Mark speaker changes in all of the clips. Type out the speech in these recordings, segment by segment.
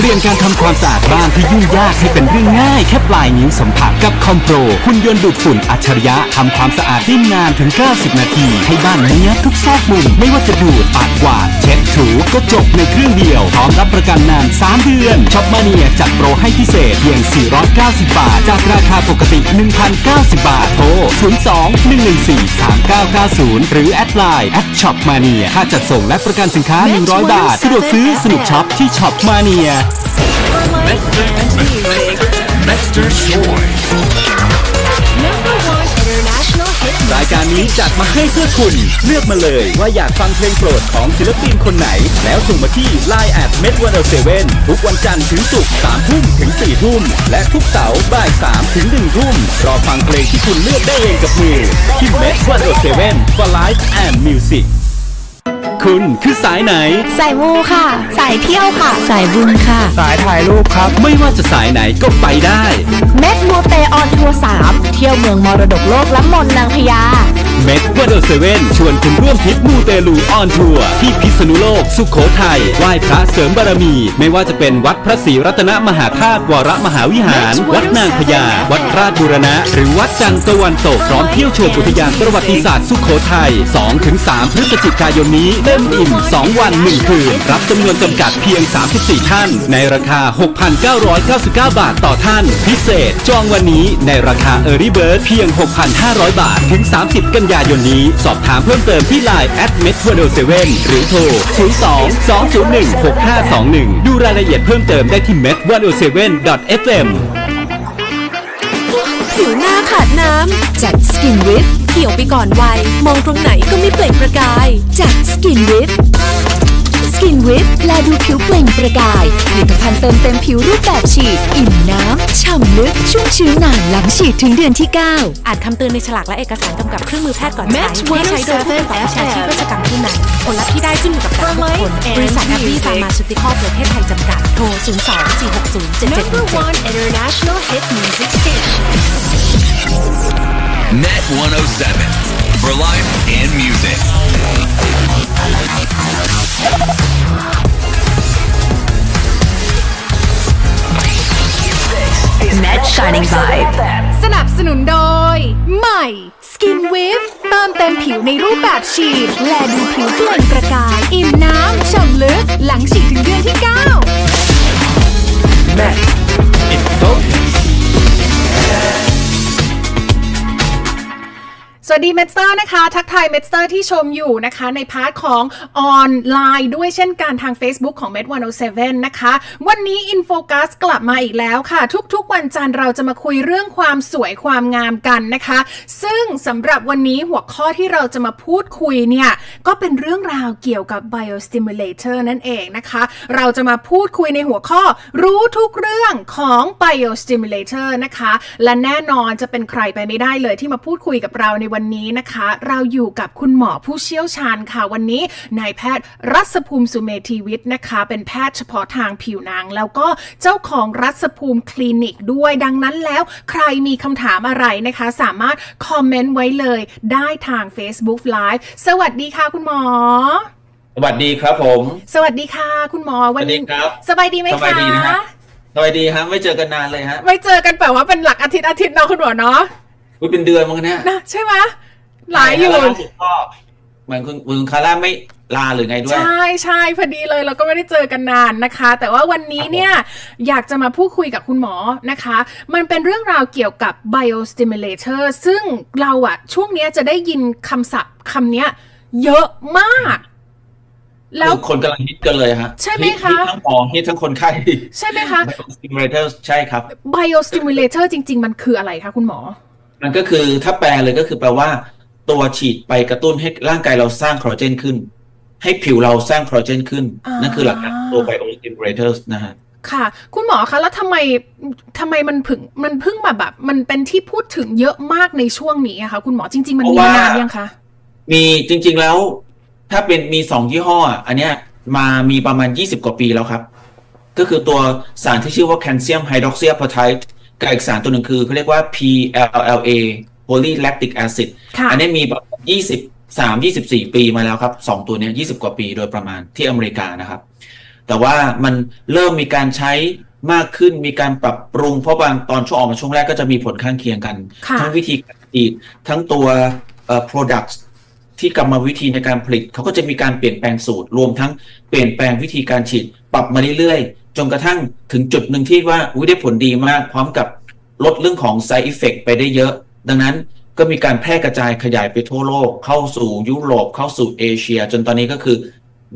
Speaker 1: เปลี่ยนการทำความสะอาดบ้านที่ยุ่งยากให้เป็นเรื่องง่ายแค่ปลายนิ้วสัมผัสกับคอมโปรหุ่นยนต์ดูดฝุ่นอัจฉริยะทำความสะอาดได้นานถึง 90 นาที ให้บ้านเนี้ยทุกซอกมุมไม่ว่าจะดูดปัดกวาดเช็ดถูก็จบในเครื่องเดียวพร้อมรับประกันนาน 3 เดือนช็อปมาเนียจัดโปรให้พิเศษเพียง 490 บาท จากราคาปกติ 1,090 บาทโทร 02 114 3990 หรือแอดไลน์แอดช็อปมาเนียค่าจัดส่งและประกันสินค้า 100 บาทสะดวกซื้อสนุกช็อปที่ช็อปมาเนีย
Speaker 2: Nectar Choice.
Speaker 3: Number one international hit
Speaker 1: รายการนี้จัดมาให้เพื่อคุณ เลือกมาเลยว่าอยากฟังเพลงโปรดของศิลปินคนไหน แล้วส่งมาที่ Line at m e d 1 0 7ทุกวันจันทร์ถึงศุกร์3ทุ่มถึง4ทุ่ม และทุกเสาร์บ่าย3ถึง1ทุ่ม รอฟังเพลงที่คุณเลือกได้เองกับมือ ที่ m e d 1 0 7 for life and music คุณคือสายไหน
Speaker 4: สายมูค่ะ สายเที่ยวค่ะ สายบุญค่ะ
Speaker 5: สายถ่ายรูปครับ
Speaker 1: ไม่ว่าจะสายไหนก็ไปได้
Speaker 4: เม็ดมูเตออนทัวร์สามเที่ยวเมืองมรดกโลกและมนต์นางพญา
Speaker 1: เม็ดวัดเซเว่นชวนคุณร่วมทริปมูเตลูออนทัวร์ที่พิษณุโลก สุขโขทัยไหว้พระเสริมบารมี ไม่ว่าจะเป็นวัดพระศรีรัตนมหาธาตุวรมหาวิหาร วัดนางพญา วัดราชบูรณะ หรือวัดจันทร์ตะวันตกพร้อมเที่ยวชมอุทยานประวัติศาสตร์สุขโขทัย 2-3 พฤศจิกายนนี้เต็มอิ่ม 2 วัน 1 คืน รับจำนวนจำกัดเพียง 34 ท่าน ในราคา 6,999 บาทต่อท่าน พิเศษ จองวันนี้ในราคา Early Bird เพียง 6,500 บาทถึง 30 กันยายนนี้ สอบถามเพิ่มเติมที่ Line at m e t r o 7หรือโทร 02 201 6521 ดูรายละเอียดเพิ่มเติมได้ที่ m e t 1 7 fm
Speaker 3: ผิวหน้าขาดน้ำจากสกินวิฟเขียวไปก่อนวัย มองตรงไหนก็ไม่เปล่งประกายจากสกินวิ t ส กินวิ t แลดูผิวเปล่งประกายผลิตภัณฑ์เติมเต็มผิวรูปแบบฉีด อิ่มน้ำ ฉ่ำลึก ชุ่มชื้นนานหลังฉีดถึงเดือนที่ 9
Speaker 6: อ่านคำเตือนในฉลากและเอกสารกำกับเครื่องมือแพทย์ก่อนใช้
Speaker 3: Match
Speaker 6: ไม่ใช้โดยผู้ประกอบวิชาชีพเวชกรรมเท่านั้นผลลัพธ์ที่ได้ขึ้นอยู่กับแต่ละบุคคล
Speaker 3: For life and
Speaker 6: บริษัทแอปปี้
Speaker 3: music
Speaker 6: ฟาร์มาซูติคอลประเทศไทยจำกัด โทร 0 2 4 6 0 7 7
Speaker 3: Number
Speaker 6: 1 7
Speaker 3: one international hit music station
Speaker 2: Net 107 for life and music.
Speaker 4: Met Shining Vibe
Speaker 3: สนับสนุนโดย ใหม่ Skin w i v เติมเต็มผิวในรูปแบบฉีด และดูผิวเปล่งประกาย อิ่มน้ำฉ่ำลึก หลังฉีดถึงเดือนที่ 9
Speaker 5: Met in focus
Speaker 7: สวัสดีเมสเตอร์นะคะ ทักทายเมสเตอร์ที่ชมอยู่นะคะ ในพาร์ทของออนไลน์ด้วยเช่นกันทาง Facebook ของ Med 107นะคะ วันนี้ In Focus กลับมาอีกแล้วค่ะ ทุกๆวันจันทร์เราจะมาคุยเรื่องความสวยความงามกันนะคะ ซึ่งสำหรับวันนี้หัวข้อที่เราจะมาพูดคุยเนี่ย ก็เป็นเรื่องราวเกี่ยวกับ biostimulator นั่นเองนะคะ เราจะมาพูดคุยในหัวข้อรู้ทุกเรื่องของ biostimulator นะคะ และแน่นอนจะเป็นใครไปไม่ได้เลยที่มาพูดคุยกับเราในวันนี้นะคะ เราอยู่กับคุณหมอผู้เชี่ยวชาญค่ะวันนี้นายแพทย์รัศภูมิสุเมธีวิทย์นะคะ เป็นแพทย์เฉพาะทางผิวหนัง แล้วก็เจ้าของรัศภูมิคลินิกด้วย ดังนั้นแล้วใครมีคำถามอะไรนะคะ สามารถคอมเมนต์ไว้เลยได้ทาง Facebook Live สวัสดีค่ะคุณหมอ
Speaker 8: สวัสดีครับผม
Speaker 7: สวัสดีค่ะ คุณหมอวันนี้
Speaker 8: สวัสดีครับ
Speaker 7: สบายดีไหม
Speaker 8: สบาย
Speaker 7: คะ
Speaker 8: ดีนะฮะ สวัสดีครับไม่เจอกันนานเลยฮะ
Speaker 7: ไม่เจอกันแบบว่าเป็นหลักอาทิตย์อาทิตย์เนาะคุณหมอเนาะ
Speaker 8: อุ๊ยเป็นเดือนมั้งเนี่ย
Speaker 7: นะใช่ไหมหลายอยู่
Speaker 8: แล้วล่สุดก็เหมือนคุณคุณคาร่าไม่ลาหรือไงด้วย
Speaker 7: ใช่ใช่พอดีเลยเราก็ไม่ได้เจอกันนานนะคะ แต่ว่าวันนี้เนี่ยอยากจะมาพูดคุยกับคุณหมอนะคะ มันเป็นเรื่องราวเกี่ยวกับ biostimulator ซึ่งเราอะช่วงเนี้ยจะได้ยินคำศัพท์คำเนี้ยเยอะมาก แล้ว
Speaker 8: คือคนกำลังฮิตกันเลยฮะ
Speaker 7: ใช่ไหมคะ
Speaker 8: ฮิตทั้งหมอฮิตทั้งคนไข้
Speaker 7: ใช่ไหมคะ
Speaker 8: สติมูลเตอร์ใช่ครับ
Speaker 7: biostimulator จริง ๆ มันคืออะไรคะคุณหมอ
Speaker 8: มันก็คือถ้าแปลเลยก็คือแปลว่า ตัวฉีดไปกระตุ้นให้ร่างกายเราสร้างคอลลาเจนขึ้น ให้ผิวเราสร้างคอลลาเจนขึ้น
Speaker 7: อ่านั่
Speaker 8: นั่นคือหลักการตัว biostimulator นะฮะ
Speaker 7: ค่ะ คุณหมอคะ แล้วทำไมทำไมมันถึงมันเพิ่งมาแบบ มันเป็นที่พูดถึงเยอะมากในช่วงนี้อะคะคุณหมอจริง ๆ มันมี
Speaker 8: เพราะ
Speaker 7: มา
Speaker 8: ว่า
Speaker 7: นานยังคะ
Speaker 8: มีจริง ๆแล้ว ถ้าเป็นมีสองยี่ห้ออะอันเนี้ยมามีประมาณ20กว่าปีแล้วครับ ก็คือตัวสารที่ชื่อว่าแคลเซียมไฮดรอกซีอะพาไทด์ กับอีกสารตัวหนึ่งคือเขาเรียกว่า PLLA polylactic acid
Speaker 7: ค่ะ
Speaker 8: อันนี้มีประมาณ23 24 ปีมาแล้วครับสองตัวเนี้ย20 กว่าปีโดยประมาณที่อเมริกานะครับ แต่ว่ามันเริ่มมีการใช้มากขึ้นมีการปรับปรุงเพราะบางตอนช่วงออกมาช่วงแรกก็จะมีผลข้างเคียงกัน
Speaker 7: ค่ะ
Speaker 8: ทั้งวิธีการฉีดทั้งตัวเอ่อ products ที่กรรมวิธีในการผลิตเขาก็จะมีการเปลี่ยนแปลงสูตร รวมทั้งเปลี่ยนแปลงวิธีการฉีด ปรับมาเรื่อยๆ จนกระทั่งถึงจุดหนึ่งที่ว่าอุ๊ยได้ผลดีมาก พร้อมกับลดเรื่องของ side effect ไปได้เยอะ ดังนั้นก็มีการแพร่กระจายขยายไปทั่วโลก เข้าสู่ยุโรปเข้าสู่เอเชีย จนตอนนี้ก็คือ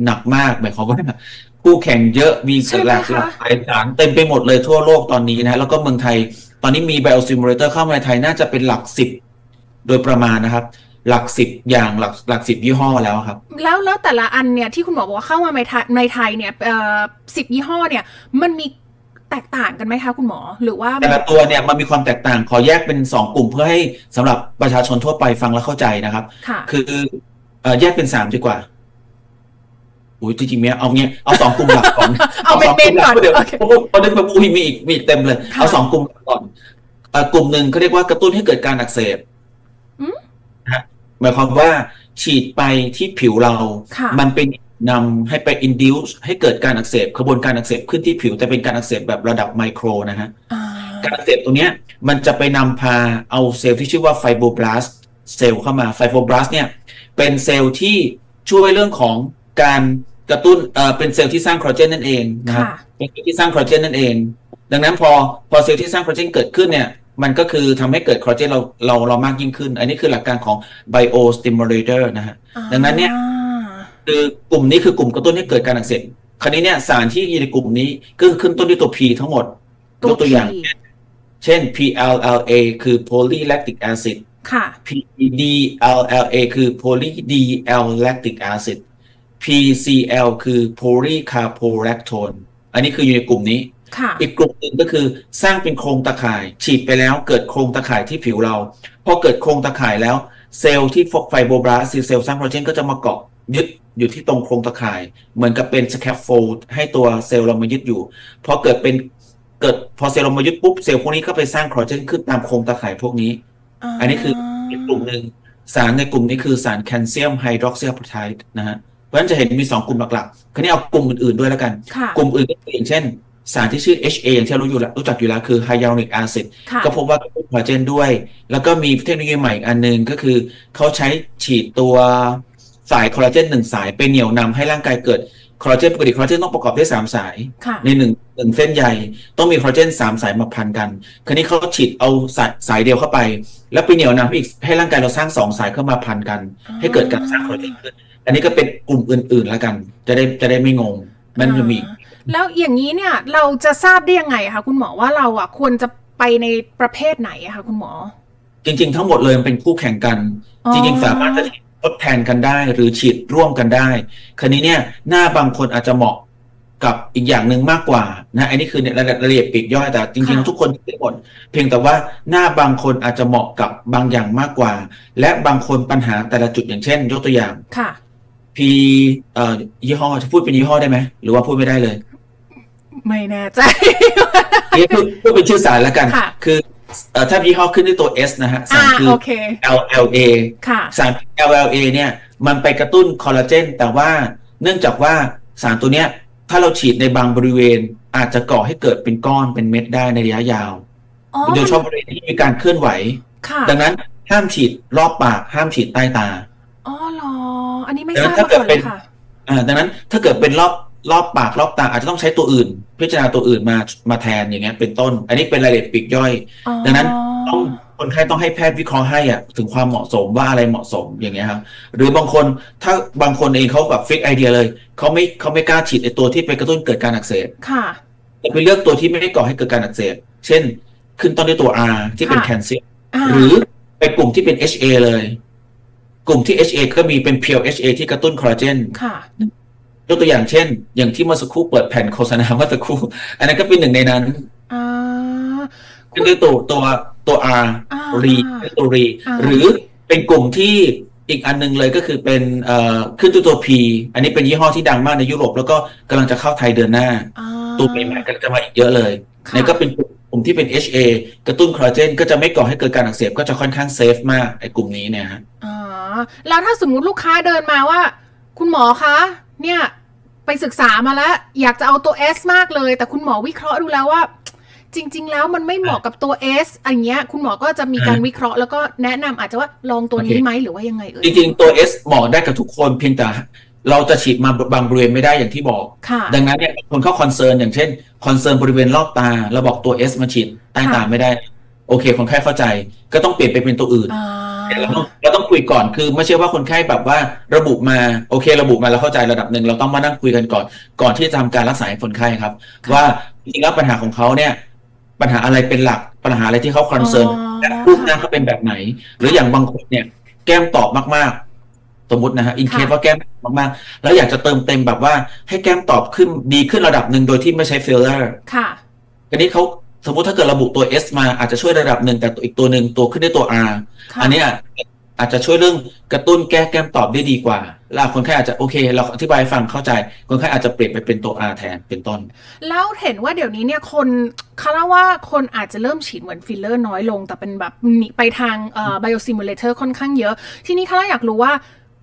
Speaker 8: หนักมากหมายความว่าคู่แข่งเยอะมี
Speaker 7: ใช่ไหม
Speaker 8: หลาก
Speaker 7: คะ
Speaker 8: หลากหลายสารเต็มไปหมดเลยทั่วโลกตอนนี้นะ แล้วก็เมืองไทย ตอนนี้มี biosimulator เข้ามาในไทยน่าจะเป็นหลักสิบโดยประมาณนะครับ หลักสิบอย่างหลักหลักสิบยี่ห้อแล้วครับ
Speaker 7: แล้วแล้วแต่ละอันเนี่ยที่คุณหมอบอกว่าเข้ามาในไทยในไทยเนี่ยเอ่อสิบยี่ห้อเนี่ย มันมีแตกต่างกันไหมคะคุณหมอหรือว่า
Speaker 8: แต่ละตัวเนี่ยมันมีความแตกต่างขอแยกเป็นสองกลุ่มเพื่อให้สำหรับประชาชนทั่วไปฟังแล้วเข้าใจนะครับ
Speaker 7: ค่ะ
Speaker 8: คือเอ่อแยกเป็นสามดีกว่าอุ้ยจริงๆเนี่ยเอาเงี้ยเอาสองกลุ่มหลักก่อน
Speaker 7: เอาเป็น
Speaker 8: สงกลุ่มหลั
Speaker 7: เมนก่อน
Speaker 8: เดี๋ยว
Speaker 7: โอเค
Speaker 8: พอนึกมาอุ้ยมีอีกมีอีกเต็มเลย
Speaker 7: ค่ะ
Speaker 8: เอาสองกลุ่มหลักก่อนเอ่อกลุ่มหนึ่งเขาเรียกว่ากระตุ้นให้เกิดการอักเสบ
Speaker 7: อืม
Speaker 8: นะฮะ หมายความว่าฉีดไปที่ผิวเรา
Speaker 7: ค่ะ
Speaker 8: มันเป็นนำให้ไป induce ให้เกิดการอักเสบขบวนการอักเสบขึ้นที่ผิว แต่เป็นการอักเสบแบบระดับไมโครนะฮะ
Speaker 7: อ่า
Speaker 8: การอักเสบตรงเนี้ยมันจะไปนำพาเอาเซลล์ที่ชื่อว่าไฟโบ b บลาสเซลล์เข้ามาไฟโบ b บลาสเนี่ยเป็นเซลล์ที่ช่วยเรื่องของการกระตุ้นเอ่อเป็นเซลล์ที่สร้างคอลลาเจนนั่นเองนะครับ
Speaker 7: ค่ะ
Speaker 8: เป็นเซลล์ที่สร้างคอลลาเจนนั่นเอง ดังนั้นพอพอเซลล์ที่สร้างคอลลาเจนเกิดขึ้นเนี่ย มันก็คือทำให้เกิดคอลลาเจนเราเราเรามากยิ่งขึ้น อันนี้คือหลักการของ biostimulator นะฮะดังนั้นเนี่ย
Speaker 7: อ่า
Speaker 8: คือกลุ่มนี้คือกลุ่มกระตุ้นให้เกิดการอักเสบคราวนี้เนี่ยสารที่อยู่ในกลุ่มนี้ก็คือขึ้นต้นด้วยตัว P ทั้งหมดยกตัวอย่าง
Speaker 7: P
Speaker 8: เช่น PLLA คือ polylactic acid
Speaker 7: ค่ะ
Speaker 8: PDLLA คือ polydl-lactic acid PCL คือ polycarbolactone อันนี้คืออยู่ในกลุ่มนี้
Speaker 7: ค่ะ
Speaker 8: อีกกลุ่มหนึ่งก็คือสร้างเป็นโครงตะข่าย ฉีดไปแล้วเกิดโครงตะข่ายที่ผิวเราพอเกิดโครงตะข่ายแล้วเซลล์ที่ฟกไฟโบบลาสเซลล์สร้างโปรตีนก็จะมาเกาะยึดอยู่ที่ตรงโครงตะข่าย เหมือนกับเป็นสแคปโฟลให้ตัวเซลล์เรามายึดอยู่พอเกิดเป็นเกิดพอเซลล์เรามายึดปุ๊บเซลล์พวกนี้ก็ไปสร้างคอลลาเจนขึ้นตามโครงตะข่ายพวกนี้ อันนี้คืออีกกลุ่มหนึ่งสารในกลุ่มนี้คือสารแคลเซียมไฮดรอกซิอ p พ t ไทด์นะฮะเพราะฉะนั้นจะเห็นมีสองกลุ่มหลักๆ คราวนี้เอากลุ่มอื่นๆด้วยแล้วกัน
Speaker 7: ค่ะ
Speaker 8: กลุ่มอื่นก็คืออย่างเช่น สารที่ชื่อ HA อย่างที่เรารู้อยู่แล้วรู้จักอยู่แล้วคือ hyaluronic acid
Speaker 7: ค่ะ
Speaker 8: ก็พบว่ากระตุ้นคอลลาเจนด้วย แล้วก็มีเทคโนโลยีใหม่อีกอันหนึงก็คือ เขาใช้ฉีดตัวสายคอลลาเจนหนึ่งสายไปเหนี่ยวนำให้ร่างกายเกิดคอลลาเจนปกติคอลลาเจนต้องประกอบด้วยสามสาย
Speaker 7: ค่ะ
Speaker 8: ในหนึ่งหนึ่งเส้นใยต้องมีคอลลาเจนสามสายมาพันกัน คราวนี้เขาฉีดเอาสายสายเดียวเข้าไป แล้วไปเหนี่ยวนำให้อีกให้ร่างกายเราสร้างสองสายเข้ามาพันกัน ให้เกิดการสร้างคอลลาเจนขึ้นอันนี้ก็เป็นกลุ่มอื่นๆแล้วกัน จะได้จะได้ไม่งงมันจะมี
Speaker 7: แล้วอย่างนี้เนี่ยเราจะทราบได้ยังไงคะคุณหมอว่าเราอะควรจะไปในประเภทไหนอะคะคุณหมอ
Speaker 8: จริง ๆ ทั้งหมดเลยมันเป็นคู่แข่งกัน
Speaker 7: อ๋อ
Speaker 8: จริงๆสามารถจะฉีดทดแทนกันได้หรือฉีดร่วมกันได้คราวนี้เนี่ยหน้าบางคนอาจจะเหมาะกับอีกอย่างหนึ่งมากกว่านะอันนี้คือในรายละเอียดปลีกย่อยแต่จริงๆแล้วทุกคนเป็นหมดเพียงแต่ว่าหน้าบางคนอาจจะเหมาะกับบางอย่างมากกว่า และบางคนปัญหาแต่ละจุดอย่างเช่น ยกตัวอย่าง
Speaker 7: ค่ะ
Speaker 8: P เอ่อยี่ห้อจะพูดเป็นยี่ห้อได้ไหมหรือว่าพูดไม่ได้เลย
Speaker 7: ไม่แน่ใจ
Speaker 8: นี่พูดพูดเป็นชื่อสารแล้วกัน
Speaker 7: ค่ะ
Speaker 8: คือเอ่อถ้ายี่ห้อขึ้นด้วยตัว S นะฮะสา
Speaker 7: อ่าร
Speaker 8: คือ
Speaker 7: โอเค
Speaker 8: LLA
Speaker 7: ค่ะ
Speaker 8: สาร LLA เนี่ย มันไปกระตุ้นคอลลาเจน แต่ว่าเนื่องจากว่าสารตัวเนี้ย ถ้าเราฉีดในบางบริเวณ อาจจะก่อให้เกิดเป็นก้อนเป็นเม็ดได้ในระยะยาว
Speaker 7: อ๋อ
Speaker 8: โดยเฉพาะบริเวณที่มีการเคลื่อนไหว
Speaker 7: ค่ะ
Speaker 8: ดังนั้นห้ามฉีดรอบปาก ห้ามฉีดใต้ตา
Speaker 7: อ๋อเหรอ อันนี้ไม่
Speaker 8: ดัง
Speaker 7: ท
Speaker 8: นั้
Speaker 7: ราบ
Speaker 8: นถ้า
Speaker 7: มา
Speaker 8: เกิ
Speaker 7: ก่
Speaker 8: ด
Speaker 7: อน
Speaker 8: เป็
Speaker 7: เล
Speaker 8: น
Speaker 7: ยค่ะ
Speaker 8: อ่าดังนั้นถ้าเกิดเป็นรอบ รอบปากรอบตาอาจจะต้องใช้ตัวอื่น พิจารณาตัวอื่นมามาแทนอย่างเงี้ยเป็นต้น อันนี้เป็นรายละเอียดปลีกย่อย
Speaker 7: อ๋อ
Speaker 8: ดังนั้นต้องคนไข้ต้องให้แพทย์วิเคราะห์ให้อะถึงความเหมาะสมว่าอะไรเหมาะสมอย่างเงี้ยครับหรือบางคนถ้าบางคนเองเขาแบบฟิกไอเดียเลยเขาไม่เขาไม่กล้าฉีดไอตัวที่ไปกระตุ้นเกิดการอักเสบ
Speaker 7: ค่ะ
Speaker 8: แต่ไปเลือกตัวที่ไม่ได้ก่อให้เกิดการอักเสบเช่น ขึ้นต้นด้วยตัว R ที่เป็น
Speaker 7: ค่ะ
Speaker 8: แคลเซียมาหรือไปกลุ่มที่เป็น HA เลย กลุ่มที่ HA ก็มีเป็นเพียว HA ที่กระตุ้นคอลลาเจน
Speaker 7: ค่ะ
Speaker 8: ย กตัวอย่างเช่น อย่างที่เมื่อสักครู่เปิดแผ่นโฆษณาเมื่อสักครู่ อันนั้นก็เป็นหนึ่งในนั้น
Speaker 7: อ่า
Speaker 8: ก็คือตัวตัวตัว R
Speaker 7: อ่า
Speaker 8: รีตัวรี
Speaker 7: อ่า
Speaker 8: หรือเป็นกลุ่มที่อีกอันหนึงเลยก็คือเป็นเอ่อขึ้นตัวตัว P อันนี้เป็นยี่ห้อที่ดังมากในยุโรป แล้วก็กำลังจะเข้าไทยเดือนหน้า
Speaker 7: อ่า
Speaker 8: ตัวใหม่ๆก็จะมาอีกเยอะเลย
Speaker 7: ค่ะ
Speaker 8: นี่ก็เป็นกลุ่มที่เป็น HA กระตุ้นคอลลาเจนก็จะไม่ก่อให้เกิดการอักเสบก็จะค่อนข้างเซฟมากไอ้กลุ่มนี้เนี่ยฮะ
Speaker 7: อ๋อแล้วถ้าสมมุติลูกค้าเดินมาว่า คุณหมอคะ เนี่ยไป ศึกษามาแล้ว อยากจะเอาตัว S มากเลย แต่คุณหมอวิเคราะห์ดูแล้วว่า จริง ๆ แล้วมันไม่เหมาะกับตัว S อันเนี้ย คุณหมอก็จะมีการวิเคราะห์แล้วก็แนะนำอาจจะว่าลองตัวนี้
Speaker 8: โอเค
Speaker 7: ไหมหรือว่ายังไงเอ่ย
Speaker 8: จริงๆ ตัว S เหมาะได้กับทุกคนเพียงแต่เราจะฉีดมาบางบริเวณไม่ได้อย่างที่บอก
Speaker 7: ค่ะ
Speaker 8: ดังนั้นเนี่ยคนเข้าคอนเซิร์นอย่างเช่นคอนเซิร์นบริเวณรอบตาเราบอกตัว S มาฉีดใต้ตา
Speaker 7: ค่ะ
Speaker 8: ไม่ได้ โอเค คนไข้เข้าใจก็ต้องเปลี่ยนไปเป็นตัวอื่น
Speaker 7: อ่า
Speaker 8: เราต้องเราต้องคุยก่อนคือไม่ใช่ว่าคนไข้แบบว่าระบุมาโอเค ระบุมาเราเข้าใจระดับหนึ่งเราต้องมานั่งคุยกันก่อน ก่อนที่จะทำการรักษาให้คนไข้ครับ ว่าจริงๆแล้วปัญหาของเขาเนี่ย ปัญหาอะไรเป็นหลักปัญหาอะไรที่เขาคอนเซิร์น
Speaker 7: อ๋อ
Speaker 8: และรูปหน้าเขาเป็นแบบไหน หรืออย่างบางคนเนี่ย แก้มตอบมากๆ สมมตินะฮะอินเคสว่าแก้มตอบมากๆ แล้วอยากจะเติมเต็มแบบว่าให้แก้มตอบขึ้นดีขึ้นระดับหนึ่งโดยที่ไม่ใช้ฟิลเลอร์
Speaker 7: ค่ะ
Speaker 8: ทีนี้เขา สมมติถ้าเกิดระบุตัว S มาอาจจะช่วยระดับหนึ่งแต่ตัวอีกตัวหนึ่งตัวขึ้นด้วยตัว R
Speaker 7: ค่ะ
Speaker 8: อันเนี้ยอาจจะช่วยเรื่องกระตุ้นแก้แก้มตอบได้ดีกว่าแล้วคนไข้อาจจะโอเค เราอธิบายให้ฟังเข้าใจ คนไข้อาจจะเปลี่ยนไปเป็นตัว R แทนเป็นต้น
Speaker 7: แล้วเห็นว่าเดี๋ยวนี้เนี่ยคนคาดว่าคนอาจจะเริ่มฉีดเหมือนฟิลเลอร์น้อยลง แต่เป็นแบบหนีไปทางเอ่อ biostimulator ค่อนข้างเยอะ ทีนี้คาร่าอยากรู้ว่า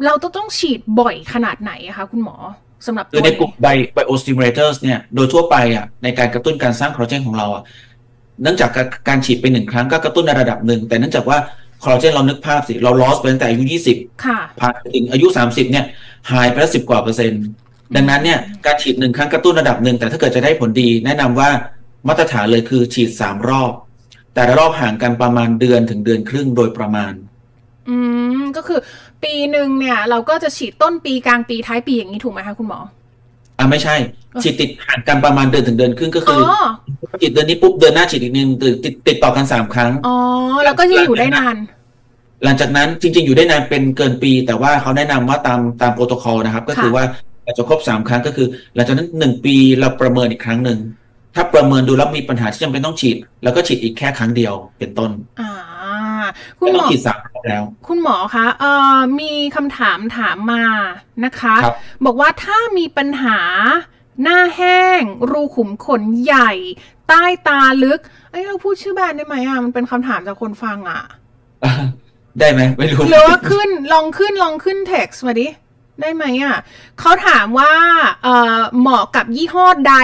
Speaker 7: เราต้องต้องฉีดบ่อยขนาดไหนอะคะคุณหมอสำหรับ
Speaker 8: คือ
Speaker 7: ตัว
Speaker 8: ในกลุ่
Speaker 7: นี้
Speaker 8: ม bi biostimulators เนี่ย โดยทั่วไปอะในการกระตุ้นการสร้างคอลลาเจนของเราอะ เนื่องจากการการฉีดไปหนึ่งครั้งก็กระตุ้นในระดับหนึ่ง แต่เนื่องจากว่าคอลลาเจนเรานึกภาพสิ เราลอสไปตั้งแต่อายุ 20
Speaker 7: ค่ะ
Speaker 8: ผ่านไปถึงอายุ 30 เนี่ย หายไปแล้วสิบกว่าเปอร์เซ็นต์ ดังนั้นเนี่ย การฉีดหนึ่งครั้งกระตุ้นระดับหนึ่ง แต่ถ้าเกิดจะได้ผลดี แนะนำว่ามาตรฐานเลยคือฉีดสามรอบ แต่ละรอบห่างกันประมาณเดือนถึงเดือนครึ่งโดยประมาณ
Speaker 7: อืม ก็คือปีหนึ่งเนี่ย เราก็จะฉีดต้นปีกลางปีท้ายปีอย่างนี้ถูกไหมคะคุณหมอ
Speaker 8: อะไม่ใช่ ฉีดติดห่างกันประมาณเดือนถึงเดือนครึ่งก็
Speaker 7: อ๋
Speaker 8: คืออฉีดเดือนนี้ปุ๊บเดือนหน้าฉีดอีกหนึ่งติดติดติดต่อกันสามครั้ง
Speaker 7: อ๋อ แล้วก็จะอยู่ได้นาน
Speaker 8: หลังจากนั้นจริง ๆ อยู่ได้นานเป็นเกินปี แต่ว่าเขาแนะนำว่าตามตามโปรโตคอลนะครับ ก็คือ
Speaker 7: ค่ะ
Speaker 8: ว่าอาจจะครบสามครั้งก็คือ หลังจากนั้นหนึ่งปีเราประเมินอีกครั้งหนึ่งถ้าประเมินดูแล้วมีปัญหาที่จำเป็นต้องฉีด แล้วก็ฉีดอีกแค่ครั้งเดียวเป็นต้น
Speaker 7: อ่า คุณ
Speaker 8: ไม่
Speaker 7: หม
Speaker 8: ต้อง
Speaker 7: อ
Speaker 8: ฉีดสามรอบแล้ว
Speaker 7: คุณหมอคะเอ่อมีคำถามถามมานะคะ
Speaker 8: ครับ
Speaker 7: บอกว่าถ้ามีปัญหาหน้าแห้ง รูขุมขนใหญ่ ใต้ตาลึกเอ้ยเราพูดชื่อแบรนด์ได้ไหมอะมันเป็นคำถามจากคนฟังอะ
Speaker 8: ได้ไหมไม่รู้
Speaker 7: หรือว่าขึ้นลองขึ้นลองขึ้น text มาดิได้ไหมอะเขาถามว่าเอ่อเหมาะกับยี่ห้อใด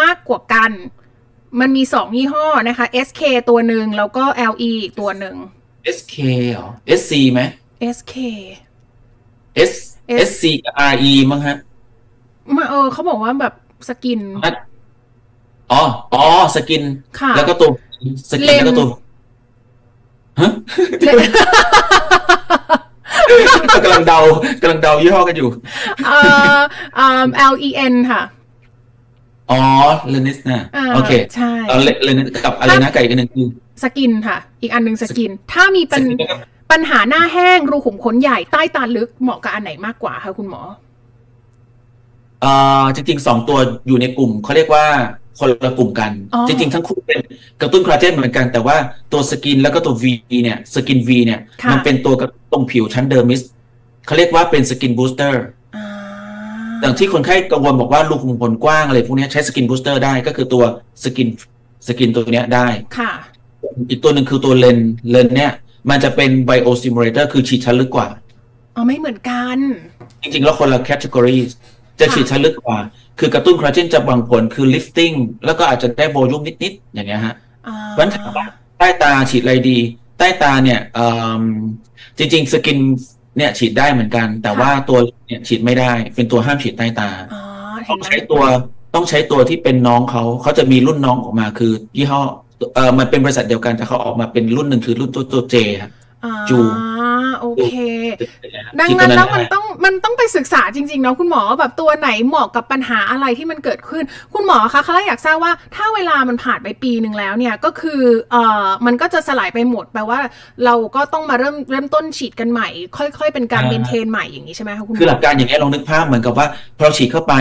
Speaker 7: มากกว่ากัน มันมีสองยี่ห้อนะคะ SK ตัวหนึ่งแล้วก็ LE อีกตัวหนึ่ง
Speaker 8: SK เหรอ SC ไหม
Speaker 7: SK
Speaker 8: S
Speaker 7: S
Speaker 8: SC กับ RE มั้งฮะ
Speaker 7: มาเออเขาบอกว่าแบบสกิน
Speaker 8: นัดอ๋อ อ๋อ สกิน
Speaker 7: ค่ะ
Speaker 8: แล้วก็ตัว สกิน
Speaker 7: เลน
Speaker 8: แล้วก็ตัวฮะกำลังเดากำลังเดายี่ห้อกันอยู่
Speaker 7: เอ่อเอ่อ L E N ค่ะ
Speaker 8: อ๋อเลนิสนะ
Speaker 7: อ่า
Speaker 8: โอเค
Speaker 7: ใช่
Speaker 8: เอาเลเลนิสกับอะไรนะไก่กันหนึ่งคือ
Speaker 7: สกินค่ะ อีกอันหนึ่งสกิน ถ้ามีปัญ
Speaker 8: สกินนะครับ
Speaker 7: ปัญหาหน้าแห้งรูขุมขนใหญ่ใต้ตาลึกเหมาะกับอันไหนมากกว่าคะคุณหมอ
Speaker 8: อ่าจริงๆสองตัวอยู่ในกลุ่มเขาเรียกว่าคนละกลุ่มกัน
Speaker 7: อ๋อ
Speaker 8: จริงๆ ทั้งคู่เป็นกระตุ้นคอลลาเจนเหมือนกัน แต่ว่าตัวสกินแล้วก็ตัว V เนี่ยสกิน V เนี่ย
Speaker 7: ค่ะ
Speaker 8: มันเป็นตัวกระตุ้นตรงผิวชั้นเดอร์มิสเขาเรียกว่าเป็นสกินบูสเตอร์
Speaker 7: อ่า
Speaker 8: อย่างที่คนไข้กังวลบอกว่ารูขุมขนกว้างอะไรพวกเนี้ยใช้สกินบูสเตอร์ได้ก็คือตัวสกินสกินตัวเนี้ยได้
Speaker 7: ค่ะ
Speaker 8: อีกตัวหนึ่งคือตัวเลนเลนเนี่ยมันจะเป็นไบโอซิมูเลเตอร์คือฉีดชั้นลึกกว่า
Speaker 7: อ๋อไม่เหมือนกัน
Speaker 8: จริงๆ แล้วคนละแคตตากรีจะฉีดชั้นลึกกว่า คือกระตุ้นคอลลาเจนจะบางผลคือลิฟติ้งแล้วก็อาจจะได้โวลูมนิดๆ อย่างเงี้ยฮะ
Speaker 7: อ่า
Speaker 8: เพราะฉะนั้นถามว่าใต้ตาฉีดอะไรดี ใต้ตาเนี่ยเอิ่มจริงๆ สกิน เนี่ยฉีดได้เหมือนกัน แต่ว่าตัวเนี่ยฉีดไม่ได้ เป็นตัวห้ามฉีดใต้ตา
Speaker 7: อ๋อเห็
Speaker 8: ต้อนง
Speaker 7: ไหม
Speaker 8: ใช้ตัวต้องใช้ตัวที่เป็นน้องเขาเขาจะมีรุ่นน้องออกมาคือยี่ห้อเออมันเป็นบริษัทเดียวกันแต่เขาออกมาเป็นรุ่นหนึ่งคือรุ่นตัวตัวเจครับ
Speaker 7: อ่า
Speaker 8: จู
Speaker 7: โอเค ดังนั้นแล้วมันต้องมันต้องไปศึกษาจริงๆเนาะคุณหมอว่าแบบตัวไหนเหมาะกับปัญหาอะไรที่มันเกิดขึ้น คุณหมอคะคะแล้วอยากทราบว่าถ้าเวลามันผ่านไปปีหนึ่งแล้วเนี่ยก็คือเอ่อมันก็จะสลายไปหมดแปลว่า เราก็ต้องมาเริ่มเริ่มต้นฉีดกันใหม่ ค่อย ๆ เป็นการ
Speaker 8: อ่า
Speaker 7: เมนเทนใหม่อย่างนี้ใช่ไหมคะคุณหม
Speaker 8: คือห
Speaker 7: อ
Speaker 8: ลักการอย่างเงี้ยลองนึกภาพเหมือนกับว่าพอเราฉีดเข้าไป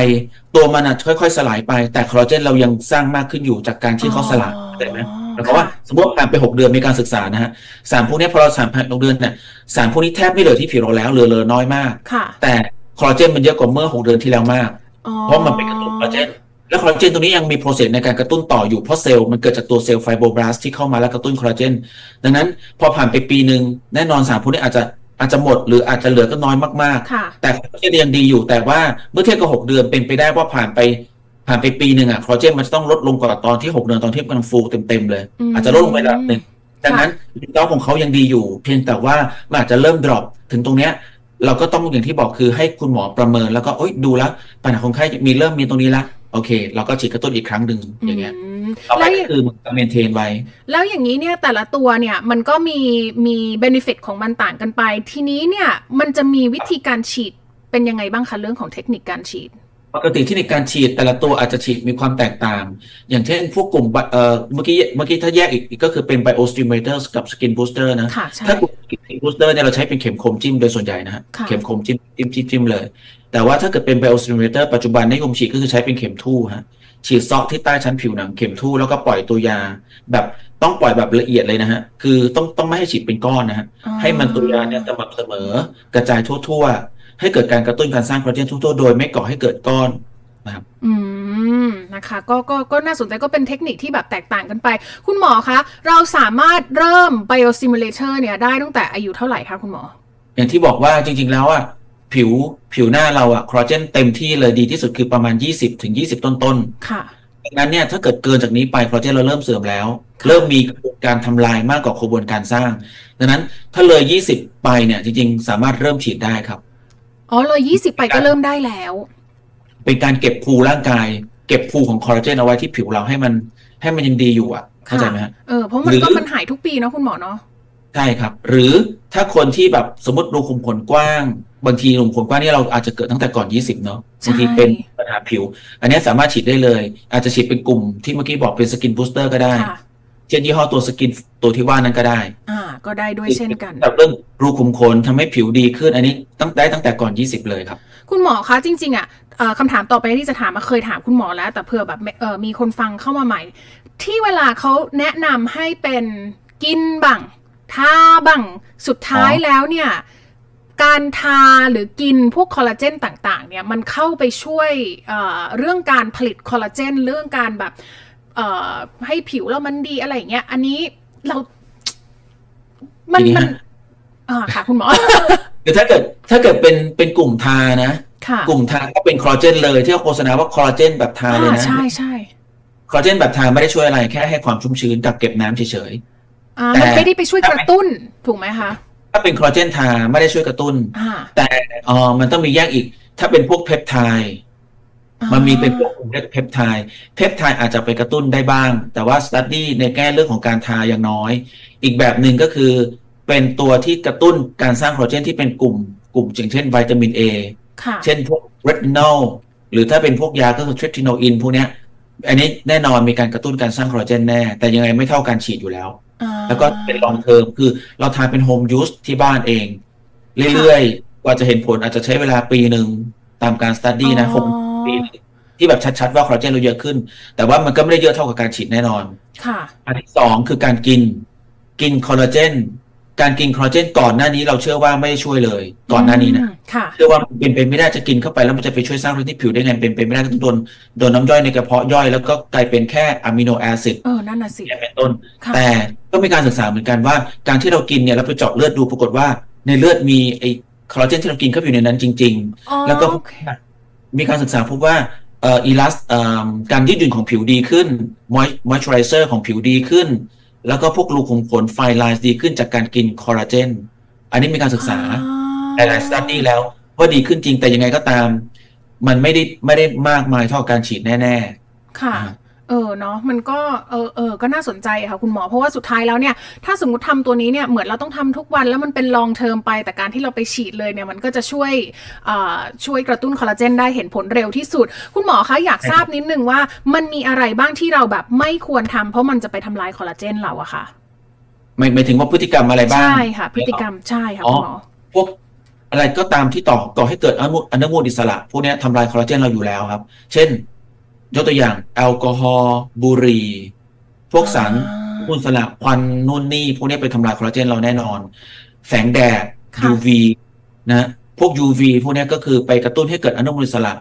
Speaker 8: ตัวมันอะค่อยๆสลายไป แต่คอลลาเจนเรายังสร้างมากขึ้นอยู่จากการที่เขาสลาย
Speaker 7: อ๋อ
Speaker 8: เข้าใจไหม หมายความว่าสมมติว่าผ่านไปหกเดือนมีการศึกษานะฮะสารพวกเนี้ยพอเราสารผ่านหกเดือนเนี่ยสารพวกนี้แทบไม่เหลือที่ผิวเราแล้วเหลือเหลือน้อยมาก
Speaker 7: ค่ะ
Speaker 8: แต่คอลลาเจนมันเยอะกว่าเมื่อหกเดือนที่แล้วมาก
Speaker 7: อ๋อ
Speaker 8: เพราะมันเป็นกระตุ้นคอลลาเจนและคอลลาเจนตัวนี้ยังมีโปรเซสในการกระตุ้นต่ออยู่เพราะเซลล์มันเกิดจากตัวเซลล์ไฟโบบลาสที่เข้ามาแล้วกระตุ้นคอลลาเจนดังนั้นพอผ่านไปปีหนึ่งแน่นอนสารพวกนี้อาจจะอาจจะหมดหรืออาจจะเหลือก็น้อยมาก
Speaker 7: ค่ะ
Speaker 8: ๆแต่คอลลาเจนยังดีอยู่แต่ว่าเมื่อเทียบกับหกเดือนเป็นไปได้ว่าผ่านไป ผ่านไปปีหนึ่งอะคอลลาเจนมันจะต้องลดลงกว่าตอนที่หกเดือนตอนที่กำลังฟูเต็มๆเลย
Speaker 7: อืม
Speaker 8: อาจจะลดลงไประดับหนึ่งดังนั้นดอกของเขายังดีอยู่ เพียงแต่ว่ามันอาจจะเริ่มดรอปถึงตรงเนี้ย เราก็ต้องอย่างที่บอกคือให้คุณหมอประเมินแล้วก็โอ๊ยดูแล้วปัญหาคนไข้มีเริ่มมีตรงนี้ละโอเค เราก็ฉีดกระตุ้นอีกครั้งหนึ่งอย่างเงี้ย
Speaker 7: ม
Speaker 8: ต่อไป
Speaker 7: แล้วอ
Speaker 8: ก็
Speaker 7: ย่าง
Speaker 8: คือมันเมนเทนไว้
Speaker 7: แล้วอย่างนี้เนี่ยแต่ละตัวเนี่ยมันก็มีมีเบนฟิตของมันต่างกันไป ทีนี้เนี่ยมันจะมีวิธีการฉีดเป็นยังไงบ้างคะเรื่องของเทคนิคการฉีด
Speaker 8: ปกติที่ในการฉีดแต่ละตัวอาจจะฉีดมีความแตกต่าง อย่างเช่นพวกกลุ่มบเอ่อเมื่อกี้เมื่อกี้ถ้าแยกอีกอีกก็คือเป็น biostimulator กับ skin booster นะ
Speaker 7: ค่ะใช่
Speaker 8: ถ้ากลุ่ม skin booster เนี่ยเราใช้เป็นเข็มคมจิ้มโดยส่วนใหญ่นะฮะ
Speaker 7: ค่ะ
Speaker 8: เข็มคมจิ้มจิ้มจิ้มจิ้มเลย แต่ว่าถ้าเกิดเป็น biostimulator ปัจจุบันนิยมฉีดก็คือใช้เป็นเข็มทู่ฮะฉีดเซาะที่ใต้ชั้นผิวหนังเข็มทู่แล้วก็ปล่อยตัวยา แบบต้องปล่อยแบบละเอียดเลยนะฮะ คือต้องต้องไม่ให้ฉีดเป็นก้อนนะฮะ
Speaker 7: อ๋อ
Speaker 8: ให้มันตัวยาเนี่ยสม่ำเสมอกระจายทั่วๆ ให้เกิดการกระตุ้นการสร้างคอลลาเจนทั่วๆโดยไม่ก่อให้เกิดก้อนนะครับ
Speaker 7: อืมนะคะก็ก็ก็น่าสนใจก็เป็นเทคนิคที่แบบแตกต่างกันไป คุณหมอคะ เราสามารถเริ่ม biostimulator เนี่ยได้ตั้งแต่อายุเท่าไหร่คะคุณหมอ
Speaker 8: อย่างที่บอกว่าจริง ๆ แล้วอะผิวผิวหน้าเราอะคอลลาเจนเต็มที่เลยดีที่สุดคือประมาณ 20ถึง20 ต้น
Speaker 7: ค่ะ
Speaker 8: ๆดังนั้นเนี่ยถ้าเกิดเกินจากนี้ไปคอลลาเจนเราเริ่มเสื่อมแล้ว
Speaker 7: ค่ะ
Speaker 8: เริ่มมีกระบวนการทำลายมากกว่ากระบวนการสร้าง ดังนั้นถ้าเลย 20 ไปเนี่ยจริง ๆ สามารถเริ่มฉีดได้ครับ
Speaker 7: อ๋อเลยยี่สิบไปก็เริ่มได้แล้ว
Speaker 8: เป็นการเก็บภูร่างกาย เก็บภูของคอลลาเจนเอาไว้ที่ผิวเราให้มัน ให้มันยังดีอยู่อะเข้าใจไหมฮะ
Speaker 7: เออเพราะมัน
Speaker 8: หรือ
Speaker 7: ก็มันหายทุกปีเนาะคุณหมอเนาะ
Speaker 8: ใช่ครับ หรือถ้าคนที่แบบสมมติรูขุมขนกว้าง บางทีรูขุมขนกว้างนี่เราอาจจะเกิดตั้งแต่ก่อน 20 เนาะบางทีเป็นปัญหาผิว อันเนี้ยสามารถฉีดได้เลย อาจจะฉีดเป็นกลุ่มที่เมื่อกี้บอกเป็นสกินบูสเตอร์ก็ได้
Speaker 7: ค่ะ
Speaker 8: เช่นยี่ห้อตัวสกินตัวที่ว่านั้นก็ได้
Speaker 7: อ่า ก็ได้ด้วยเช่นกัน
Speaker 8: แบบเรื่องรูขุมขนทำให้ผิวดีขึ้น อันนี้ตั้งได้ตั้งแต่ก่อน 20 เลยครับ
Speaker 7: คุณหมอคะจริง ๆอะเอ่อคำถามต่อไปที่จะถามมาเคยถามคุณหมอแล้ว แต่เผื่อแบบเอ่อมีคนฟังเข้ามาใหม่ ที่เวลาเขาแนะนำให้เป็นกินบังทาบังสุดท้าย
Speaker 8: อ๋อ
Speaker 7: แล้วเนี่ยการทาหรือกินพวกคอลลาเจนต่าง ๆ เนี่ยมันเข้าไปช่วยเอ่อเรื่องการผลิตคอลลาเจนเรื่องการแบบเอ่อ ให้ผิวเรามันดีอะไรอย่างเงี้ย อันนี้เรา มัน
Speaker 8: ทีนี้
Speaker 7: มัน
Speaker 8: ฮะ
Speaker 7: อ่าค่ะ คุณหมอ
Speaker 8: คือถ้าเกิด ถ้าเกิดเป็นเป็นกลุ่มทานะ
Speaker 7: ค่ะ
Speaker 8: กลุ่มทาก็เป็นคอลลาเจนเลยที่เขาโฆษณาว่าคอลลาเจนแบบทาเลย
Speaker 7: อ่า
Speaker 8: นะ
Speaker 7: ใช่ใช่
Speaker 8: คอลลาเจนแบบทาไม่ได้ช่วยอะไรแค่ให้ความชุ่มชื้นกับเก็บน้ำเฉย
Speaker 7: อ่า
Speaker 8: แต่
Speaker 7: มันไม่ได้ไปช่วยกระตุ้นถูกไหมคะ
Speaker 8: ๆถ้าเป็นคอลลาเจนทาไม่ได้ช่วยกระตุ้น
Speaker 7: อ่า
Speaker 8: แต่เออมันต้องมีแยกอีก ถ้าเป็นพวกเพปไทด์
Speaker 7: อ่า
Speaker 8: มันมีเป็นพวกกลุ่มเรียกเพปไทด์เพปไทด์อาจจะไปกระตุ้นได้บ้าง แต่ว่าสตัดดี้ในแง่เรื่องของการทาอย่างน้อย อีกแบบหนึ่งก็คือ เป็นตัวที่กระตุ้นการสร้างคอลลาเจนที่เป็นกลุ่ม กลุ่มอย่างเช่นวิตามิน A
Speaker 7: ค่ะ
Speaker 8: เช่นพวกเรตินอลหรือถ้าเป็นพวกยาก็คือทริปทิโนอินพวกเนี้ย อันนี้แน่นอนมีการกระตุ้นการสร้างคอลลาเจนแน่ แต่ยังไงไม่เท่าการฉีดอยู่แล้ว
Speaker 7: อ่า
Speaker 8: แล้วก็เป็นลองเทอมคือเราทานเป็นโฮมยูสที่บ้านเอง เรื่อยๆกว่าจะเห็นผลอาจจะใช้เวลาปีหนึ่งตามการสตัดดี้นะหก ปีหนึ่งที่แบบชัดๆว่าคอลลาเจนเราเยอะขึ้น แต่ว่ามันก็ไม่ได้เยอะเท่ากับการฉีดแน่นอน
Speaker 7: ค่ะ
Speaker 8: อันที่สองคือการกิน กินคอลลาเจน การกินคอลลาเจนก่อนหน้านี้เราเชื่อว่าไม่ได้ช่วยเลย ก่อนหน้านี้นะ
Speaker 7: อืมค่ะ
Speaker 8: เชื่อว่ามันเป็นไปไม่ได้จะกินเข้าไปแล้วมันจะไปช่วยสร้างเรื่องที่ผิวได้ไงเป็นไปไม่ได้ต้องโดนโดนน้ำย่อยในกระเพาะย่อยแล้วก็กลายเป็นแค่อะมิโนแอซิด
Speaker 7: เออนั่นน่ะสิ
Speaker 8: เนี่ยเป็นต้น
Speaker 7: ค่ะ
Speaker 8: แต่ก็มีการศึกษาเหมือนกันว่า การที่เรากินเนี่ยเราไปเจาะเลือดดูปรากฏว่า ในเลือดมีไอคอลลาเจนที่เรากินเข้าไปอยู่ในนั้นจริง
Speaker 7: อ๋อ
Speaker 8: ๆแล้วก็
Speaker 7: โอเค
Speaker 8: มีการศึกษาพบว่าเอ่ออีลาสเอ่อการยืดหยุ่นของผิวดีขึ้นมอยมอยเจอไรเซอร์ของผิวดีขึ้น แล้วก็พวกรูขุมขนไฟไลน์ดีขึ้นจากการกินคอลลาเจน อันนี้มีการศึกษาหลายๆสตัดดี้แล้วว่าดีขึ้นจริงแต่ยังไงก็ตาม มันไม่ได้ไม่ได้มากมายเท่าการฉีดแน่
Speaker 7: ค่ะ
Speaker 8: อ่า
Speaker 7: เออเนาะมันก็เออเออก็น่าสนใจค่ะคุณหมอเพราะว่าสุดท้ายแล้วเนี่ยถ้าสมมติทำตัวนี้เนี่ยเหมือนเราต้องทำทุกวันแล้วมันเป็นลองเทอมไป แต่การที่เราไปฉีดเลยเนี่ยมันก็จะช่วยอ่าช่วยกระตุ้นคอลลาเจนได้เห็นผลเร็วที่สุด คุณหมอคะอยากทราบนิดนึงว่ามันมีอะไรบ้างที่เราแบบไม่ควรทำเพราะมันจะไปทำลายคอลลาเจนเราอะค่ะ
Speaker 8: ๆไม่ไม่ถึงว่าพฤติกรรมอะไรบ้าง
Speaker 7: ใช่ค่ะ พฤติกรรมใช่ค่ะคุณหมอ
Speaker 8: พวกอะไรก็ตามที่ต่อก่อให้เกิดอนุอนุมูลอิสระ พวกเนี้ยทำลายคอลลาเจนเราอยู่แล้วครับ เช่น ยกตัวอย่างแอลกอฮอล์บุหรี่พวกสาร
Speaker 7: อ่า
Speaker 8: อนุมูลอิสระควันนู่นนี่ พวกเนี้ยไปทำลายคอลลาเจนเราแน่นอน แสงแดด
Speaker 7: ค่ะ
Speaker 8: UV นะพวก UV พวกเนี้ยก็คือไปกระตุ้นให้เกิดอนุมูลอิสระ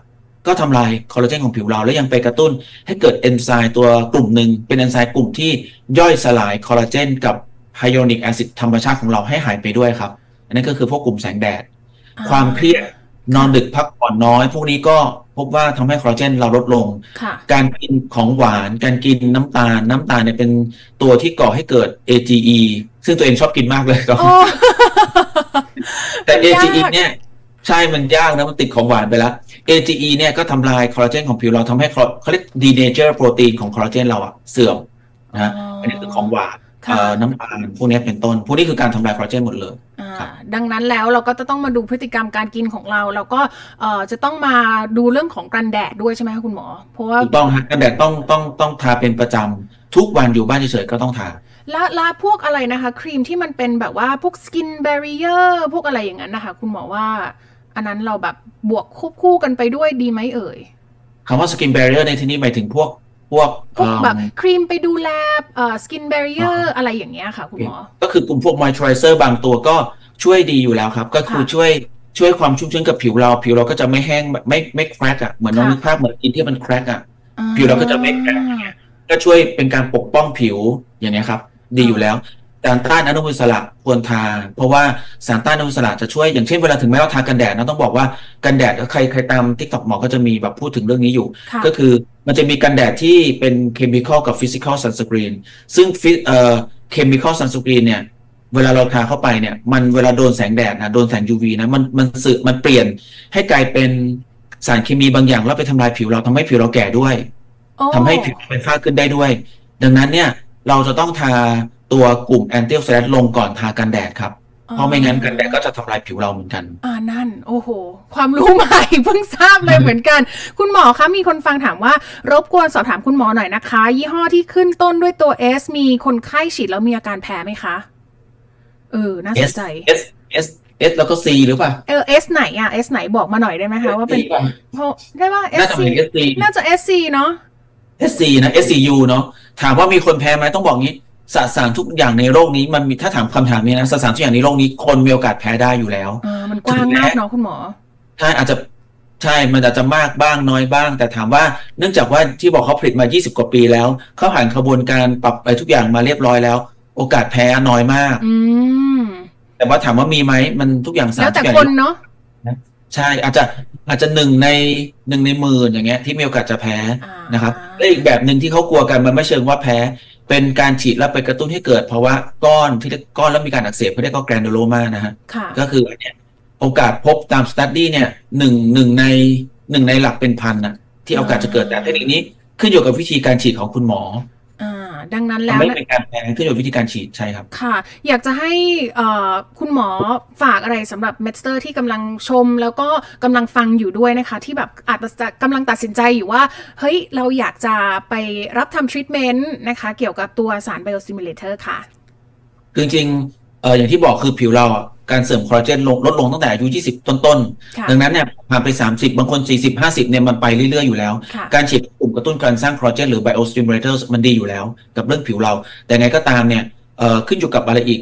Speaker 8: ก็ทำลายคอลลาเจนของผิวเรา แล้วยังไปกระตุ้นให้เกิดเอนไซม์ตัวกลุ่มหนึ่งเป็นเอนไซม์กลุ่มที่ย่อยสลายคอลลาเจนกับไฮยาลูรอนิกแอซิดธรรมชาติของเราให้หายไปด้วยครับ อันนี้ก็คือพวกกลุ่มแสงแดด ความเครียดนอนดึกพักผ่อนน้อย พวกนี้ก็ พบว่าทำให้คอลลาเจนเราลดลง
Speaker 7: ค่ะ
Speaker 8: การกินของหวาน การกินน้ำตาล น้ำตาลเนี่ยเป็นตัวที่ก่อให้เกิด AGE ซึ่งตัวเองชอบกินมากเลยครับ
Speaker 7: โอ้
Speaker 8: แต่
Speaker 7: มันยาก
Speaker 8: AGE เนี่ยใช่มันยากนะมันติดของหวานไปแล้ว AGE เนี่ยก็ทำลายคอลลาเจนของผิวเราทำให้ coll- เขาเรียก denature โปรตีนของคอลลาเจนเราอะเสื่อมนะ
Speaker 7: อ๋ออั
Speaker 8: อันนี้คือของหวาน
Speaker 7: ค่ะ
Speaker 8: เอ่อ น้ำตาลพวกนี้เป็นต้น พวกนี้คือการทำลายคอลลาเจนหมดเลย
Speaker 7: อ่า
Speaker 8: ครับ
Speaker 7: ดังนั้นแล้วเราก็จะต้องมาดูพฤติกรรมการกินของเรา แล้วก็เอ่อจะต้องมาดูเรื่องของกันแดดด้วยใช่ไหมคะคุณหมอ เพราะว่า
Speaker 8: ถูกต้องฮะกันแดดต้องต้องต้องทาเป็นประจำทุกวันอยู่บ้านเฉยๆก็ต้องทา
Speaker 7: และและพวกอะไรนะคะ ครีมที่มันเป็นแบบว่าพวกสกินแบรีเออร์พวกอะไรอย่างนั้นนะคะ คุณหมอว่า อันนั้นเราแบบบวกควบคู่กันไปด้วยดีไหมเอ่ย
Speaker 8: คำว่า skin barrier ในที่นี้หมายถึงพวก พวก
Speaker 7: พวกแบบ
Speaker 8: เอิ่ม
Speaker 7: ครีมไปดูแลเอ่อสกินแบรีเออร์อะไรอย่างเงี้ยค่ะคุณหมอ
Speaker 8: ก็คือกลุ่มพวก moisturizer บางตัวก็ช่วยดีอยู่แล้วครับ ก็คือ
Speaker 7: ค่ะ
Speaker 8: ช่วยช่วยความชุ่มชื้นกับผิวเรา ผิวเราก็จะไม่แห้งแบบไม่ไม่แครกอะเหมือนน้อง
Speaker 7: ค่ะ
Speaker 8: นึกภาพเหมือนกินที่มันแครกอะ
Speaker 7: อ่
Speaker 8: ผิวเราก็จะไม่แข็งก็ช่วยเป็นการปกป้องผิวอย่างเนี้ยครับ ดีอยู่แล้วสารต้านอนุมูลอิสระควรทา เพราะว่าสารต้านอนุมูลอิสระจะช่วยอย่างเช่นเวลาถึงแม้เราทากันแดดนะต้องบอกว่ากันแดดใครใครตามทิกตอกหมอก็จะมีแบบพูดถึงเรื่องนี้อยู่
Speaker 7: ค่ะ
Speaker 8: ก็คือ มันจะมีกันแดดที่เป็นเคมีคอลกับฟิสิกอลซันสกรีนซึ่งฟิเอ่อเคมีคอลซันสกรีนเนี่ยเวลาเราทาเข้าไปเนี่ย มันเวลาโดนแสงแดดนะโดนแสง UV นะมันมันสื่อมันเปลี่ยนให้กลายเป็นสารเคมีบางอย่างแล้วไปทำลายผิวเราทำให้ผิวเราแก่ด้วย
Speaker 7: โอ้
Speaker 8: ทำให้ผิวเป็นฝ้าขึ้นได้ด้วย ดังนั้นเนี่ยเราจะต้องทาตัวกลุ่มแอนตี้ออกซิแดนต์ลงก่อนทากันแดดครับ เพราะไม่งั้นกันแดดก็จะทำลายผิวเราเหมือนกัน
Speaker 7: อ่านั่น โอ้โห ความรู้ใหม่เพิ่งทราบเลยเหมือนกัน คุณหมอคะมีคนฟังถามว่า รบกวนสอบถามคุณหมอหน่อยนะคะ ยี่ห้อที่ขึ้นต้นด้วยตัว S มีคนไข้ฉีดแล้วมีอาการแพ้ไหมคะเออน่าสน
Speaker 8: S
Speaker 7: ใจ
Speaker 8: S S S แล้วก็ C หรือเปล่า
Speaker 7: เออ S ไหนอะ S ไหนบอกมาหน่อยได้ไหมคะว่าเป็น
Speaker 8: S ป่ะ
Speaker 7: เพราะได้ว่า
Speaker 8: น่าจะ
Speaker 7: SC
Speaker 8: เป็น SC
Speaker 7: น่าจะ SC เนาะ
Speaker 8: SC นะ SCU เนาะถามว่ามีคนแพ้ไหมต้องบอกงี้ สสารทุกอย่างในโลกนี้มันมีถ้าถามคำถามนี้นะสสารทุกอย่างในโลกนี้คนมีโอกาสแพ้ได้อยู่แล้ว
Speaker 7: เออมันกว้างมากเนาะคุณหมอ
Speaker 8: ใช่อาจจะใช่ มันอาจจะมากบ้างน้อยบ้าง แต่ถามว่าเนื่องจากว่าที่บอกเขาผลิตมา 20 กว่าปีแล้ว เขาผ่านกระบวนการปรับไปทุกอย่างมาเรียบร้อยแล้ว โอกาสแพ้น้อยมาก
Speaker 7: อืม
Speaker 8: แต่ว่าถามว่ามีไหมมันทุกอย่างสาร
Speaker 7: แล้วแต่
Speaker 8: ทุกอย่าง
Speaker 7: คนเนาะ
Speaker 8: ใช่อาจจะอาจจะหนึ่งในหนึ่งในหมื่นอย่างเงี้ยที่มีโอกาสจะแพ้
Speaker 7: อ่าน
Speaker 8: นะครับและอีกแบบหนึ่งที่เขากลัวกันมันไม่เชิงว่าแพ้ เป็นการฉีดแล้วไปกระตุ้นให้เกิดภาวะก้อนที่เรียกก้อนแล้วมีการอักเสบเขาเรียกว่าแกรนโดโลมานะฮะ
Speaker 7: ค่ะ
Speaker 8: ก็คืออันเนี้ยโอกาสพบตามสตัดดี้เนี่ยหนึ่งหนึ่งในหนึ่งในหลักเป็นพันนะที่โอกาสจะเกิดแต่เทคนิคนี้ขึ้นอยู่กับวิธีการฉีดของคุณหมอ
Speaker 7: อ่า ดังนั้นแล้ว
Speaker 8: ไม่
Speaker 7: นะ
Speaker 8: เป็นการแพ้ขึ้นอยู่กับวิธีการฉีดใช่ครับ
Speaker 7: ค่ะ อยากจะให้เอ่อคุณหมอฝากอะไรสำหรับเมสเตอร์ที่กำลังชม แล้วก็กำลังฟังอยู่ด้วยนะคะ ที่แบบอาจจะกำลังตัดสินใจอยู่ว่า เฮ้ย เราอยากจะไปรับทำทรีทเมนต์นะคะ เกี่ยวกับตัวสารไบโอซิมูเลเตอร์ค่ะ
Speaker 8: คือจริงๆเอออย่างที่บอกคือผิวเราอะ การเสริมคอลลาเจนลงลดลงตั้งแต่อายุ 20 ต้น
Speaker 7: ค่ะ
Speaker 8: ๆดังนั้นเนี่ยผ่านไป 30 บางคน 40 50 เนี่ยมันไปเรื่อยๆ อยู่แล้ว
Speaker 7: ค่ะ
Speaker 8: การฉีดกลุ่มกระตุ้นการสร้างคอลลาเจนหรือ biostimulators มันดีอยู่แล้ว กับเรื่องผิวเรา แต่ไงก็ตามเนี่ยเอ่อขึ้นอยู่กับอะไรอีก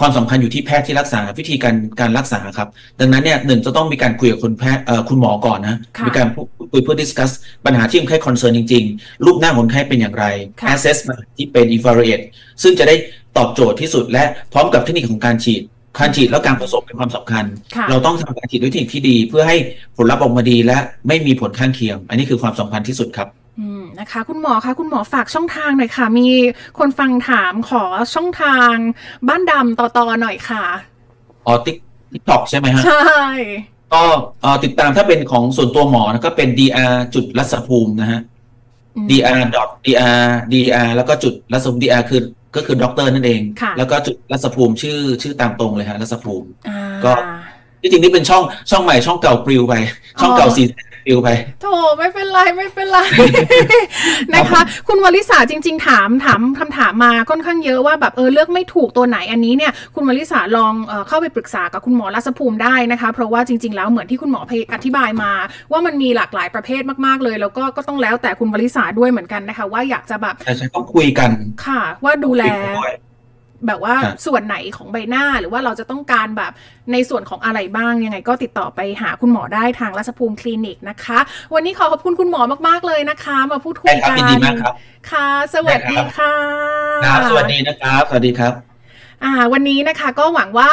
Speaker 8: ความสำคัญอยู่ที่แพทย์ที่รักษาวิธีการการรักษาครับ ดังนั้นเนี่ยหนึ่งจะต้องมีการคุยกับคุณแพทย์เอ่อคุณหมอก่อนนะ
Speaker 7: ค่ะ
Speaker 8: มีการพูดคุยเพื่อ discuss ปัญหาที่คนไข้คอนเซิร์นจริง ๆ รูปหน้าคนไข้เป็นอย่างไร
Speaker 7: ค่ะ
Speaker 8: assessment ที่เป็น infrared ซึ่งจะได้ตอบโจทย์ที่สุดและพร้อมกับเทคนิคของการฉีด การฉีดแล้วการผสมเป็นความสำคัญ
Speaker 7: ค่ะ
Speaker 8: เราต้องทำการฉีดด้วยเทคนิคที่ดี เพื่อให้ผลลัพธ์ออกมาดีและไม่มีผลข้างเคียง อันนี้คือความสำคัญที่สุดครับ
Speaker 7: อืมนะคะคุณหมอคะคุณหมอฝากช่องทางหน่อยค่ะ มีคนฟังถามขอช่องทางบ้านดำต่อๆหน่อยค่ะ
Speaker 8: อ๋อติ๊กติ๊กตอกใช่ไหมฮะ
Speaker 7: ใช่
Speaker 8: ก็เอ่อติดตามถ้าเป็นของส่วนตัวหมอนะก็เป็น dr จุดรัศภูมินะฮะ
Speaker 7: อืม
Speaker 8: dr dot dr dr แล้วก็จุดรัศภูมิ dr คือ ก็คือด็อกเตอร์นั่นเอง
Speaker 7: ค่ะ
Speaker 8: แล้วก็จุดรัศภูมิชื่อชื่อตามตรงเลยฮะรัศภูมิ
Speaker 7: อ่า
Speaker 8: ก็ที่จริงนี่เป็นช่องช่องใหม่ช่องเก่าปลิวไป ช่องเก่า
Speaker 7: อ๋อ
Speaker 8: สี ปลิวไป
Speaker 7: โถไม่เป็นไรไม่เป็นไรนะคะ คุณวลิสาจริง ๆ ถามถามคำถามมาค่อนข้างเยอะว่าแบบเออเลือกไม่ถูกตัวไหนอันนี้เนี่ยคุณวลิสาลองเออเข้าไปปรึกษากับคุณหมอรัศภูมิได้นะคะ เพราะว่าจริง ๆ แล้วเหมือนที่คุณหมอพยอธิบายมา ว่ามันมีหลากหลายประเภทมากๆเลย แล้วก็ก็ต้องแล้วแต่คุณวลิสาด้วยเหมือนกันนะคะ ว่าอยากจะแบบ
Speaker 8: แต่ฉันต้องคุยกัน
Speaker 7: ค่ะ ว่าดูแล
Speaker 8: คุยกันด้วย
Speaker 7: แบบว่า
Speaker 8: ครับ
Speaker 7: ส่วนไหนของใบหน้าหรือว่าเราจะต้องการแบบในส่วนของอะไรบ้างยังไงก็ติดต่อไปหาคุณหมอได้ทางรัชภูมิคลินิกนะคะ วันนี้ขอขอบคุณคุณหมอมากๆเลยนะคะ มาพูดคุ
Speaker 8: ได้
Speaker 7: ย
Speaker 8: ครับ
Speaker 7: กัน
Speaker 8: ยินดีมากครับ
Speaker 7: ค่ะ สวัสดีค่ะ
Speaker 8: ครับสวัสดีนะครับ สวัสดีครับ
Speaker 7: อ่าวันนี้นะคะก็หวังว่า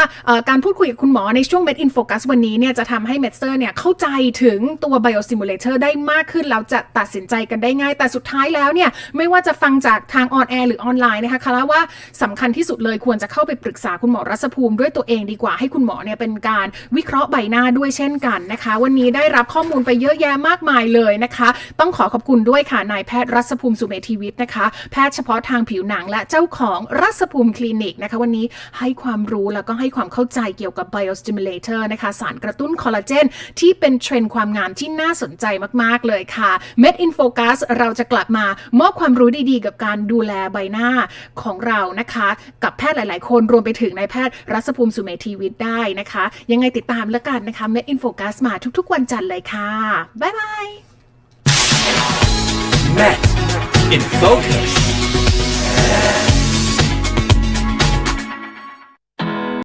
Speaker 7: การพูดคุยกับคุณหมอในช่วง Med in Focus วันนี้เนี่ยจะทำให้ m e d s t e r เนี่ยเข้าใจถึงตัว Biosimulator ได้มากขึ้นแล้วจะตัดสินใจกันได้ง่าย แต่สุดท้ายแล้วเนี่ยไม่ว่าจะฟังจากทางออนแอร์หรือออนไลน์นะคะคาร่าว่าสำคัญที่สุดเลยควรจะเข้าไปปรึกษาคุณหมอรัศภูมิด้วยตัวเองดีกว่าให้คุณหมอเนี่ยเป็นการวิเคราะห์ใบหน้าด้วยเช่นกันนะคะ วันนี้ได้รับข้อมูลไปเยอะแยะมากมายเลยนะคะ ต้องขอขอบคุณด้วยค่ะนายแพทย์รัศภูมิสุเมธีวิทย์นะคะ แพทย์เฉพาะทางผิวหนังและเจ้าของรัศภูมิคลินิกนะคะวันนี้ให้ความรู้แล้วก็ให้ความเข้าใจเกี่ยวกับ biostimulator นะคะสารกระตุ้นคอลลาเจนที่เป็นเทรนด์ความงามที่น่าสนใจมากๆเลยค่ะ Med in Focus เราจะกลับมามอบความรู้ดีๆ กับการดูแลใบหน้าของเรานะคะ กับแพทย์หลาย ๆ คนรวมไปถึงนายแพทย์รัศภูมิสุเมธีวิทย์ได้นะคะ ยังไงติดตามแล้วกันนะคะ Med in Focus มาทุก ๆ วันจันทร์เลยค่ะบ๊ายบาย
Speaker 5: Met in Focus